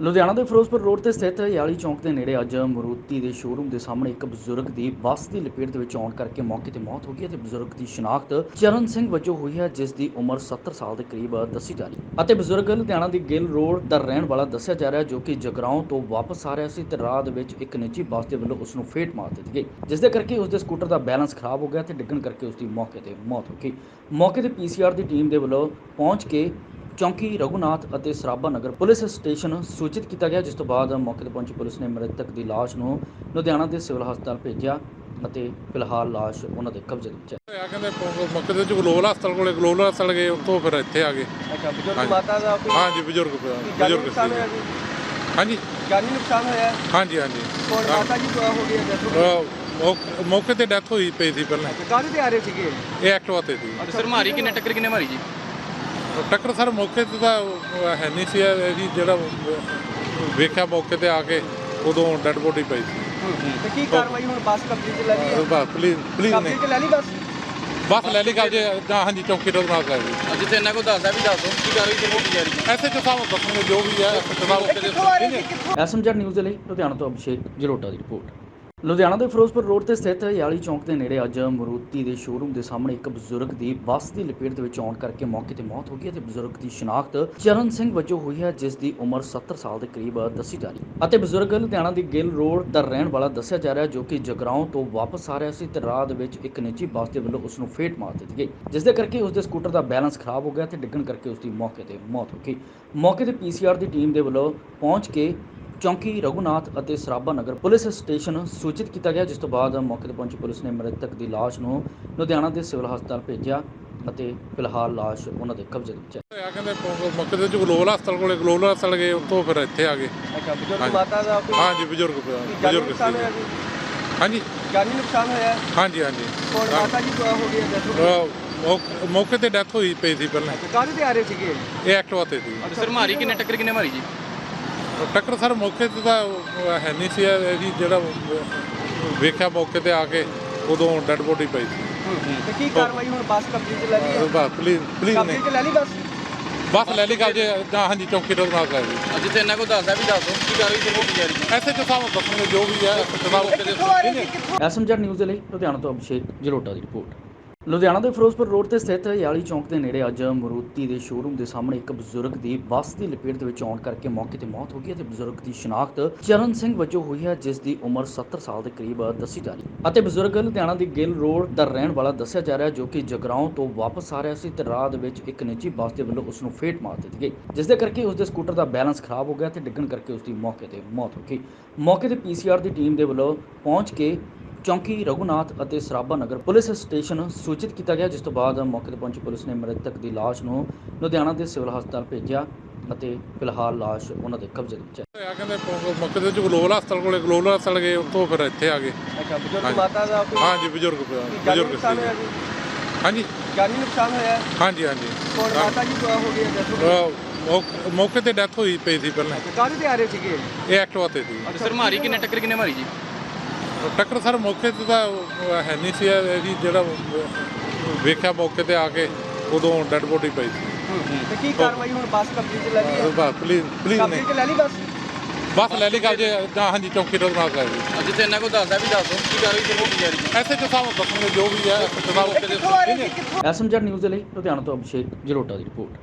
ਲੁਧਿਆਣਾ ਦੇ ਫਿਰੋਜ਼ਪੁਰ ਰੋਡ ਤੇ ਸਥਿਤ ਯਾਲੀ ਚੌਂਕ ਦੇ ਨੇੜੇ ਅੱਜ ਮਰੂਤੀ ਦੇ ਸ਼ੋਰੂਮ ਦੇ ਸਾਹਮਣੇ ਇੱਕ ਬਜ਼ੁਰਗ ਦੀ ਬੱਸ ਦੀ ਲਪੇਟ ਦੇ ਵਿੱਚ ਆਉਣ ਕਰਕੇ ਮੌਕੇ ਤੇ ਮੌਤ ਹੋ ਗਈ ਹੈ ਬਜ਼ੁਰਗ ਦੀ ਸ਼ਨਾਖਤ ਚਰਨ ਸਿੰਘ ਵਜੋਂ ਹੋਈ ਹੈ, ਜਿਸ ਦੀ ਉਮਰ 70 ਸਾਲ ਦੇ ਕਰੀਬ ਦੱਸੀ ਜਾ ਰਹੀ ਅਤੇ ਬਜ਼ੁਰਗ ਲੁਧਿਆਣਾ ਦੀ ਗਿੱਲ ਰੋਡ ਦਾ ਰਹਿਣ ਵਾਲਾ ਦੱਸਿਆ ਜਾ ਰਿਹਾ ਜੋ ਕਿ ਜਗਰਾਉਂ ਤੋਂ ਵਾਪਸ ਆ ਰਿਹਾ ਸੀ ਤੇ ਰਾਹ ਦੇ ਵਿੱਚ ਇੱਕ ਨਿੱਜੀ ਬੱਸ ਦੇ ਵੱਲੋਂ ਉਸ ਨੂੰ ਫੇਟ ਮਾਰ ਦਿੱਤੀ ਗਈ, ਜਿਸ ਦੇ ਕਰਕੇ ਉਸ ਦੇ ਸਕੂਟਰ ਦਾ ਬੈਲੈਂਸ ਖਰਾਬ ਹੋ ਗਿਆ ਤੇ ਡਿੱਗਣ ਕਰਕੇ ਉਸ ਦੀ ਮੌਕੇ ਤੇ ਮੌਤ ਹੋ ਗਈ। ਮੌਕੇ ਤੇ ਪੀਸੀਆਰ ਦੀ ਟੀਮ ਦੇ ਵੱਲੋਂ ਪਹੁੰਚ ਕੇ ਚੌਂਕੀ ਰਘੁਨਾਥ ਅਤੇ ਸਰਾਭਾ ਨਗਰ ਪੁਲਿਸ ਸਟੇਸ਼ਨ ਸੂਚਿਤ ਕੀਤਾ ਗਿਆ ਜਿਸ ਤੋਂ ਬਾਅਦ ਮੌਕੇ ਤੇ ਪਹੁੰਚੀ ਪੁਲਿਸ ਨੇ ਮ੍ਰਿਤਕ ਦੀ ਲਾਸ਼ ਨੂੰ ਲੁਧਿਆਣਾ ਦੇ ਸਿਵਲ ਹਸਪਤਾਲ ਭੇਜਿਆ ਅਤੇ ਫਿਲਹਾਲ ਲਾਸ਼ ਉਹਨਾਂ ਦੇ ਕਬਜ਼ੇ ਦੇ ਵਿੱਚ ਹੈ। ਹੋਇਆ ਕਹਿੰਦੇ ਪ- ਮੌਕੇ ਤੇ ਗਲੋਬਲ ਹਸਪਤਾਲ ਕੋਲੇ ਗਲੋਬਲ ਹਸਪਤਾਲ ਗਏ ਉੱਥੋਂ ਫਿਰ ਇੱਥੇ ਆ ਗਏ। ਅੱਛਾ ਬਜ਼ੁਰਗ ਹਾਂਜੀ। ਮਾਤਾ ਦਾ ਕੋਈ ਹਾਂਜੀ ਬਜ਼ੁਰਗ ਜਾਨੀ ਬਜ਼ੁਰਗ ਨੁਕਸਾਨ ਹੋਇਆ ਸੀ ਜੀ ਹਾਂਜੀ। ਜਾਨੀ ਨੁਕਸਾਨ ਹੋਇਆ? ਹਾਂਜੀ ਹਾਂਜੀ। ਹਾਂ। ਮਾਤਾ ਜੀ ਦੁਆ ਹੋ ਗਈ ਹੈ ਦੱਸੋ ਅਹ ਮੌ- ਮੌਕੇ ਤੇ ਡੈਥ ਹੋਈ ਪਈ ਸੀ ਪਹਿਲਾਂ। ਕਾਹਦੇ ਤੇ ਆ ਰਹੇ ਸੀਗੇ? ਇਹ ਐਕਟਿਵਾ ਤੇ ਸੀ। ਸਰ ਮਾਰੀ ਕਿੰਨੇ ਟੱਕਰ ਕਿੰਨੇ ਮਾਰੀ ਜੀ? ਟੱਕਰ ਸਰ ਮੌਕੇ ਤੇ ਤਾਂ ਹੈ ਨਹੀਂ ਸੀ ਇਹ ਜੀ ਜਿਹੜਾ ਵੇਖਿਆ ਮੌਕੇ ਤੇ ਆ ਕੇ ਉਦੋਂ ਡੈਡ ਬੋਡੀ ਪਈ ਸੀ। ਤੇ ਕੀ ਕਾਰਵਾਈ ਹੁਣ ਬੱਸ ਕਬਜ਼ੇ 'ਚ ਲੈ ਲਈ ਹੈ? ਬਸ ਪਲੀਜ਼ ਪਲੀਜ਼ ਕਬਜ਼ੇ 'ਚ ਲੈ ਲਈ ਬੱਸ? ਬਸ ਲੈ ਲਈ ਗੱਲ ਜੇ ਹਾਂਜੀ ਚੌਕੀ ਤੋਂ ਲਈ। ਅੱਜ ਤੇ ਇਹਨਾਂ ਕੋ ਦੱਸਦਾ ਵੀ ਦੱਸ ਦੋ ਕੀ ਕਾਰਵਾਈ ਤੇ ਕੀਤੀ ਜਾ ਰਹੀ ਹੈ। ਐਸੇ ਚ ਸਾਹਿਬ ਦੱਸਣਗੇ ਜੋ ਵੀ ਹੈ ਐਸਐਮਜੈਡ ਨਿਊਜ਼ ਦੇ ਲਈ ਲੁਧਿਆਣਾ ਤੋਂ ਅਭਿਸ਼ੇਕ ਜਲੋਟਾ ਦੀ ਰਿਪੋਰਟ। ਲੁਧਿਆਣਾ ਦੇ ਫਿਰੋਜ਼ਪੁਰ ਰੋਡ ਤੇ ਸਥਿਤ ਯਾਲੀ ਚੌਂਕ ਦੇ ਨੇੜੇ ਅੱਜ ਮਰੂਤੀ ਦੇ ਸ਼ੋਰੂਮ ਦੇ ਸਾਹਮਣੇ ਇੱਕ ਬਜ਼ੁਰਗ ਦੀ ਬੱਸ ਦੀ ਲਪੇਟ ਦੇ ਵਿੱਚ ਆਉਣ ਕਰਕੇ ਮੌਕੇ ਤੇ ਮੌਤ ਹੋ ਗਈ ਹੈ ਬਜ਼ੁਰਗ ਦੀ ਸ਼ਨਾਖਤ ਚਰਨ ਸਿੰਘ ਵਜੋਂ ਹੋਈ ਹੈ, ਜਿਸ ਦੀ ਉਮਰ 70 ਸਾਲ ਦੇ ਕਰੀਬ ਦੱਸੀ ਜਾ ਰਹੀ ਹੈ। ਅਤੇ ਬਜ਼ੁਰਗ ਲੁਧਿਆਣਾ ਦੀ ਗਿੱਲ ਰੋਡ ਦਾ ਰਹਿਣ ਵਾਲਾ ਦੱਸਿਆ ਜਾ ਰਿਹਾ ਜੋ ਕਿ ਜਗਰਾਉਂ ਤੋਂ ਵਾਪਸ ਆ ਰਿਹਾ ਸੀ ਤੇ ਰਾਹ ਦੇ ਵਿੱਚ ਇੱਕ ਨਿੱਜੀ ਬੱਸ ਦੇ ਵੱਲੋਂ ਉਸ ਨੂੰ ਫੇਟ ਮਾਰ ਦਿੱਤੀ ਗਈ, ਜਿਸ ਦੇ ਕਰਕੇ ਉਸ ਦੇ ਸਕੂਟਰ ਦਾ ਬੈਲੈਂਸ ਖਰਾਬ ਹੋ ਗਿਆ ਤੇ ਡਿੱਗਣ ਕਰਕੇ ਉਸ ਦੀ ਮੌਕੇ ਤੇ ਮੌਤ ਹੋ ਗਈ। ਮੌਕੇ ਤੇ ਪੀਸੀਆਰ ਦੀ ਟੀਮ ਦੇ ਵੱਲੋਂ ਪਹੁੰਚ ਕੇ ਚੌਂਕੀ ਰਘੁਨਾਥ ਅਤੇ ਸਰਾਭਾ ਨਗਰ ਪੁਲਿਸ ਸਟੇਸ਼ਨ ਸੂਚਿਤ ਕੀਤਾ ਗਿਆ ਜਿਸ ਤੋਂ ਬਾਅਦ ਮੌਕੇ ਤੇ ਪਹੁੰਚੀ ਪੁਲਿਸ ਨੇ ਮ੍ਰਿਤਕ ਦੀ ਲਾਸ਼ ਨੂੰ ਲੁਧਿਆਣਾ ਦੇ ਸਿਵਲ ਹਸਪਤਾਲ ਭੇਜਿਆ ਅਤੇ ਫਿਲਹਾਲ ਲਾਸ਼ ਉਹਨਾਂ ਦੇ ਕਬਜ਼ੇ ਵਿੱਚ ਹੈ। ਹੋਇਆ ਕਹਿੰਦੇ ਮੌਕੇ ਤੇ ਗਲੋਬਲ ਹਸਪਤਾਲ ਕੋਲੇ ਗਲੋਬਲ ਹਸਪਤਾਲ ਗਏ ਉੱਥੋਂ ਫਿਰ ਇੱਥੇ ਆ ਗਏ। ਅੱਛਾ ਬਜ਼ੁਰਗ। ਮਾਤਾ ਦਾ ਹਾਂਜੀ ਬਜ਼ੁਰਗ ਬਜ਼ੁਰਗ ਹਾਂਜੀ। ਜਾਨੀ ਨੁਕਸਾਨ ਹੋਇਆ? ਹਾਂਜੀ ਹਾਂਜੀ। ਕੋਣ। ਮਾਤਾ ਜੀ ਹੋ ਗਈ ਹੈ ਦੱਸੋ ਮੌਕੇ ਤੇ ਡੈਥ ਹੋਈ ਪਈ ਸੀ ਪਹਿਲਾਂ। ਕਾਹਦੇ ਤੇ ਆ ਰਹੇ ਸੀਗੇ? ਇਹ ਐਕਟਿਵਾ ਤੇ ਸੀ। ਸਰ ਮਾਰੀ ਕਿੰਨੇ ਟੱਕਰ ਕਿੰਨੇ ਮਾਰੀ ਜੀ? ਟੱਕਰ ਸਰ ਮੌਕੇ ਤੇ ਤਾਂ ਹੈ ਨਹੀਂ ਸੀ ਇਹ ਜੀ ਜਿਹੜਾ ਵੇਖਿਆ ਮੌਕੇ ਤੇ ਆ ਕੇ ਉਦੋਂ ਡੈਡ ਬੋਡੀ ਪਈ ਸੀ। ਤੇ ਕੀ ਕਾਰਵਾਈ ਹੁਣ ਬੱਸ ਕਬਜ਼ੇ 'ਚ ਲੈ ਲਈ ਹੈ? ਬਸ ਪਲੀਜ਼ ਪਲੀਜ਼ ਕਬਜ਼ੇ ਨਹੀਂ 'ਚ ਲੈ ਲਈ ਬੱਸ? ਬਸ ਲੈ ਲਈ ਗੱਲ ਜੇ ਹਾਂਜੀ ਚੌਕੀ ਤੋਂ ਨਾਲ ਲੈ ਲਈ। ਤੇ ਇਹਨਾਂ ਕੋ ਦੱਸਦਾ ਵੀ ਦੱਸ ਕੀ ਕਾਰਵਾਈ ਤੇ ਕੀਤੀ ਜਾ ਰਹੀ ਹੈ। ਐਸੇ ਚ ਸਾਹਿਬ ਦੱਸਣਗੇ ਜੋ ਵੀ ਹੈ ਐਸੇ ਚ ਇਹ ਕਿੱਥੋਂ ਆ ਰਹੇ ਸੀ ਸਾਹਿਬ ਕਿੱਥੋਂ? ਐਸਐਮਜੈਡ ਨਿਊਜ਼ ਦੇ ਲਈ ਲੁਧਿਆਣਾ ਤੋਂ ਅਭਿਸ਼ੇਕ ਜਲੋਟਾ ਦੀ ਰਿਪੋਰਟ। ਲੁਧਿਆਣਾ ਦੇ ਫਿਰੋਜ਼ਪੁਰ ਰੋਡ ਤੇ ਸਥਿਤ ਯਾਲੀ ਚੌਂਕ ਦੇ ਨੇੜੇ ਅੱਜ ਮਰੂਤੀ ਦੇ ਸ਼ੋਰੂਮ ਦੇ ਸਾਹਮਣੇ ਇੱਕ ਬਜ਼ੁਰਗ ਦੀ ਬੱਸ ਦੀ ਲਪੇਟ ਦੇ ਵਿੱਚ ਆਉਣ ਕਰਕੇ ਮੌਕੇ ਤੇ ਮੌਤ ਹੋ ਗਈ ਹੈ ਬਜ਼ੁਰਗ ਦੀ ਸ਼ਨਾਖਤ ਚਰਨ ਸਿੰਘ ਵਜੋਂ ਹੋਈ ਹੈ, ਜਿਸ ਦੀ ਉਮਰ 70 ਸਾਲ ਦੇ ਕਰੀਬ ਦੱਸੀ ਜਾ ਰਹੀ ਹੈ। ਅਤੇ ਬਜ਼ੁਰਗ ਲੁਧਿਆਣਾ ਦੀ ਗਿੱਲ ਰੋਡ ਦਾ ਰਹਿਣ ਵਾਲਾ ਦੱਸਿਆ ਜਾ ਰਿਹਾ ਜੋ ਕਿ ਜਗਰਾਉਂ ਤੋਂ ਵਾਪਸ ਆ ਰਿਹਾ ਸੀ ਤੇ ਰਾਹ ਦੇ ਵਿੱਚ ਇੱਕ ਨਿੱਜੀ ਬੱਸ ਦੇ ਵੱਲੋਂ ਉਸ ਨੂੰ ਫੇਟ ਮਾਰ ਦਿੱਤੀ ਗਈ, ਜਿਸ ਦੇ ਕਰਕੇ ਉਸ ਦੇ ਸਕੂਟਰ ਦਾ ਬੈਲੈਂਸ ਖਰਾਬ ਹੋ ਗਿਆ ਤੇ ਡਿੱਗਣ ਕਰਕੇ ਉਸ ਦੀ ਮੌਕੇ ਤੇ ਮੌਤ ਹੋ ਗਈ। ਮੌਕੇ ਤੇ ਪੀਸੀਆਰ ਦੀ ਟੀਮ ਦੇ ਵੱਲੋਂ ਪਹੁੰਚ ਕੇ ਚੌਂਕੀ ਰਘੁਨਾਥ ਅਤੇ ਸਰਾਭਾ ਨਗਰ ਪੁਲਿਸ ਸਟੇਸ਼ਨ ਸੂਚਿਤ ਕੀਤਾ ਗਿਆ ਜਿਸ ਤੋਂ ਬਾਅਦ ਮੌਕੇ ਤੇ ਪਹੁੰਚੀ ਪੁਲਿਸ ਨੇ ਮ੍ਰਿਤਕ ਦੀ ਲਾਸ਼ ਨੂੰ ਲੁਧਿਆਣਾ ਦੇ ਸਿਵਲ ਹਸਪਤਾਲ ਭੇਜਿਆ ਅਤੇ ਫਿਲਹਾਲ ਲਾਸ਼ ਉਹਨਾਂ ਦੇ ਕਬਜ਼ੇ ਦੇ ਵਿੱਚ ਹੈ। ਹੋਇਆ ਕਹਿੰਦੇ ਪ- ਮੌਕੇ ਤੇ ਗਲੋਬਲ ਹਸਪਤਾਲ ਕੋਲੇ ਗਲੋਬਲ ਹਸਪਤਾਲ ਗਏ ਉੱਥੋਂ ਫਿਰ ਇੱਥੇ ਆ ਗਏ। ਅੱਛਾ ਬਜ਼ੁਰਗ ਹਾਂਜੀ। ਮਾਤਾ ਦਾ ਕੋਈ ਹਾਂਜੀ ਬਜ਼ੁਰਗ ਜਾਨੀ ਬਜ਼ੁਰਗ ਨੁਕਸਾਨ ਸੀ ਹੋਇਆ ਜੀ? ਹਾਂਜੀ। ਜਾਨੀ ਨੁਕਸਾਨ ਹੋਇਆ? ਹਾਂਜੀ ਹਾਂਜੀ। ਕੋਣ ਹਾਂ। ਮਾਤਾ ਜੀ ਦੁਆ ਹੋ ਗਈ ਹੈ ਦੱਸੋ ਅਹ ਮੌ- ਮੌਕੇ ਤੇ ਡੈਥ ਹੋਈ ਪਈ ਸੀ ਪਹਿਲਾਂ। ਅੱਛਾ, ਕਾਹਦੇ ਤੇ ਆ ਰਹੇ ਸੀਗੇ? ਇਹ ਐਕਟਿਵਾ ਤੇ ਸੀ। ਸਰ ਮਾਰੀ ਕਿੰਨੇ ਟੱਕਰ ਕਿੰਨੇ ਮਾਰੀ ਜੀ? ਟੱਕਰ ਸਰ ਮੌਕੇ ਤੇ ਤਾਂ ਹੈ ਨਹੀਂ ਸੀ ਇਹ ਜੀ ਜਿਹੜਾ ਵੇਖਿਆ ਮੌਕੇ ਤੇ ਆ ਕੇ ਉਦੋਂ ਡੈਡ ਬੋਡੀ ਪਈ ਸੀ। ਤੇ ਕੀ ਕਾਰਵਾਈ ਹੁਣ ਬੱਸ ਕਬਜ਼ੇ 'ਚ ਲੈ ਲਈ ਹੈ? ਬਸ ਪਲੀਜ਼ ਪਲੀਜ਼ ਕਬਜ਼ੇ 'ਚ ਲੈ ਲਈ ਬੱਸ? ਬਸ ਲੈ ਲਈ ਗੱਲ ਜੇ ਜਾਂ ਹਾਂਜੀ ਚੌਕੀ ਤੋਂ ਨਾਲ ਲੈ ਲਈ। ਅੱਜ ਤੇ ਇਹਨਾਂ ਕੋ ਦੱਸਦਾ ਵੀ ਦੱਸ ਕੀ ਕਾਰਵਾਈ ਤੇ ਕੀਤੀ ਜਾ ਰਹੀ ਹੈ ਐਸੇ ਚ ਸਾਹਿਬ ਦੱਸਣਗੇ ਜੋ ਵੀ ਹੈ ਐਸੇ ਚ ਇਹ ਕਿੱਥੋਂ ਆ ਰਹੇ ਸੀ? ਸਾਹਿਬ ਕਿੱਥੋਂ ਐਸਐਮਜੈਡ ਨਿਊਜ਼ ਦੇ ਲਈ ਲੁਧਿਆਣਾ ਤੋਂ ਅਭਿਸ਼ੇਕ ਜਲੋਟਾ ਦੀ ਰਿਪੋਰਟ।